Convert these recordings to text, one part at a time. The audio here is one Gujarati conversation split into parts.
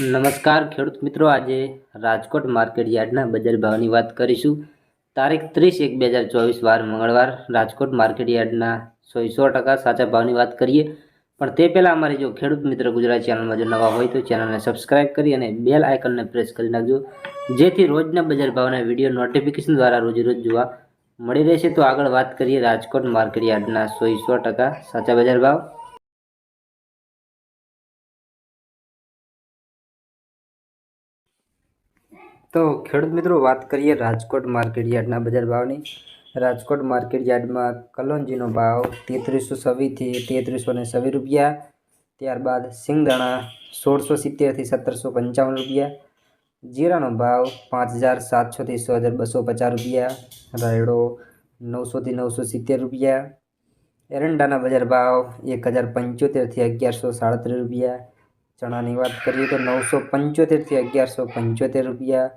નમસ્કાર ખેડૂત મિત્રો, આજે રાજકોટ માર્કેટ યાર્ડના બજાર ભાવની વાત કરીશું. તારીખ ત્રીસ એક બે હજાર ચોવીસ વાર મંગળવાર રાજકોટ માર્કેટ યાર્ડના સો ટકા સાચા ભાવની વાત કરીએ. પણ તે પહેલાં અમારી જો ખેડૂત મિત્ર ગુજરાત ચેનલમાં જો નવા હોય તો ચેનલને સબસ્ક્રાઇબ કરી અને બેલ આઇકનને પ્રેસ કરી નાખજો. જેથી રોજના બજાર ભાવના વીડિયો નોટિફિકેશન દ્વારા રોજરોજ જોવા મળી રહેશે. તો આગળ વાત કરીએ રાજકોટ માર્કેટ યાર્ડના સો ટકા સાચા બજાર ભાવ. તો ખેડૂત મિત્રો, વાત કરીએ રાજકોટ માર્કેટ યાર્ડના બજાર ભાવની. રાજકોટ માર્કેટ યાર્ડમાં કલોંજીનો ભાવ તેત્રીસો છવ્વીસથી તેત્રીસો ને સવી રૂપિયા, ત્યારબાદ સિંગદાણા સોળસો સિત્તેરથી સત્તરસો પંચાવન રૂપિયા, જીરાનો ભાવ પાંચ હજાર સાતસોથી છ હજાર બસો પચાસ રૂપિયા, રાયડો નવસોથી નવસો સિત્તેર રૂપિયા, એરંડાના બજાર ભાવ એક હજાર પંચોતેરથી અગિયારસો સાડત્રીસ રૂપિયા ચણાની વાત કરીએ તો નવસો પંચોતેરથી અગિયારસો પંચોતેર રૂપિયા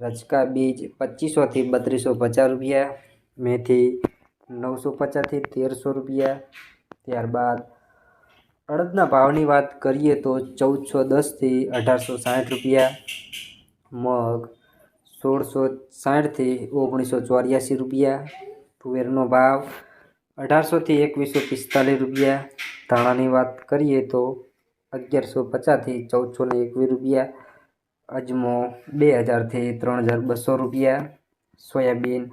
રચકા બીજ પચીસોથી બત્રીસો પચાસ રૂપિયા મેથી નવસો પચાસથી તેરસો રૂપિયા ત્યારબાદ અડદના ભાવની વાત કરીએ તો ચૌદસો દસથી અઢારસો સાઠ રૂપિયા મગ સોળસો સાઠથી ઓગણીસો ચોર્યાસી રૂપિયા તુવેરનો ભાવ અઢારસોથી એકવીસો પિસ્તાલીસ રૂપિયા ધાણાની વાત કરીએ તો અગિયારસો પચાસથી ચૌદસો ને એકવીસ રૂપિયા અજમો બે હજારથી ત્રણ હજાર બસો રૂપિયા સોયાબીન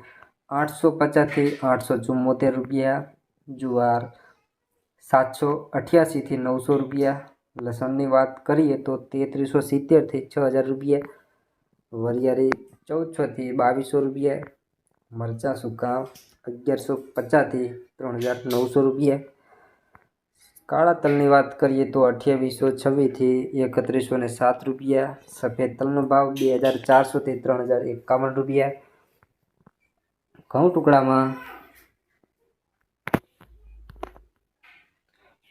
આઠસો પચાસથી આઠસો ચુમ્મોતેર રૂપિયા જુવાર સાતસો અઠ્યાસીથી નવસો રૂપિયા લસણની વાત કરીએ તો તેત્રીસો સિત્તેરથી છ હજાર રૂપિયા વરિયાળી ચૌદસોથી બાવીસો રૂપિયા મરચાં સૂકા અગિયારસો પચાસથી ત્રણ હજાર નવસો રૂપિયા કાળા તલની વાત કરીએ તો અઠ્યાવીસો છવ્વીસથી એકત્રીસો ને સાત રૂપિયા સફેદ તલનો ભાવ બે હજાર ચારસોથી ત્રણ હજાર એકાવન રૂપિયા ઘઉં ટુકડામાં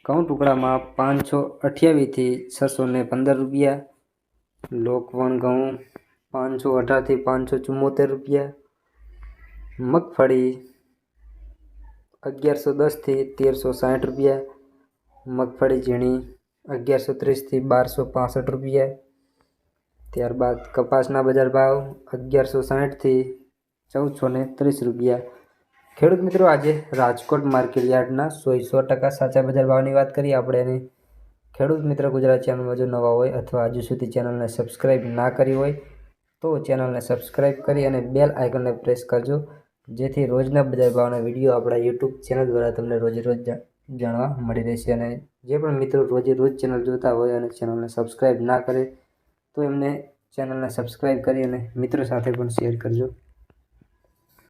ઘઉં ટુકડામાં પાંચસો અઠ્યાવીસથી છસો ને પંદર રૂપિયા લોકવણ ઘઉં પાંચસો અઢારથી પાંચસો ચુમ્મોતેર રૂપિયા મગફળી અગિયારસો દસથી તેરસો સાઠ રૂપિયા મગફળી ઝીણી અગિયારસો ત્રીસથી બારસો પાસઠ રૂપિયા. ત્યારબાદ કપાસના બજાર ભાવ અગિયારસો સાઠથી ચૌદસો ને ત્રીસ રૂપિયા. ખેડૂત મિત્રો, આજે રાજકોટ માર્કેટ યાર્ડના સો સો ટકા સાચા બજાર ભાવની વાત કરીએ. આપણે એની ખેડૂત મિત્ર ગુજરાત ચેનલમાં જો નવા હોય અથવા હજુ સુધી ચેનલને સબસ્ક્રાઈબ ના કરી હોય, તો ચેનલને સબસ્ક્રાઈબ કરી અને બેલ આઇકનને પ્રેસ કરજો. જેથી રોજના બજાર ભાવના વીડિયો આપણા યુટ્યુબ ચેનલ દ્વારા તમને રોજે રોજ જાણવા મળી રહેશે અને જે પણ મિત્રો રોજે રોજ ચેનલ જોતા હોય અને ચેનલને સબસ્ક્રાઈબ ના કરે તો એમને ચેનલને સબસ્ક્રાઈબ કરી અને મિત્રો સાથે પણ શેર કરજો.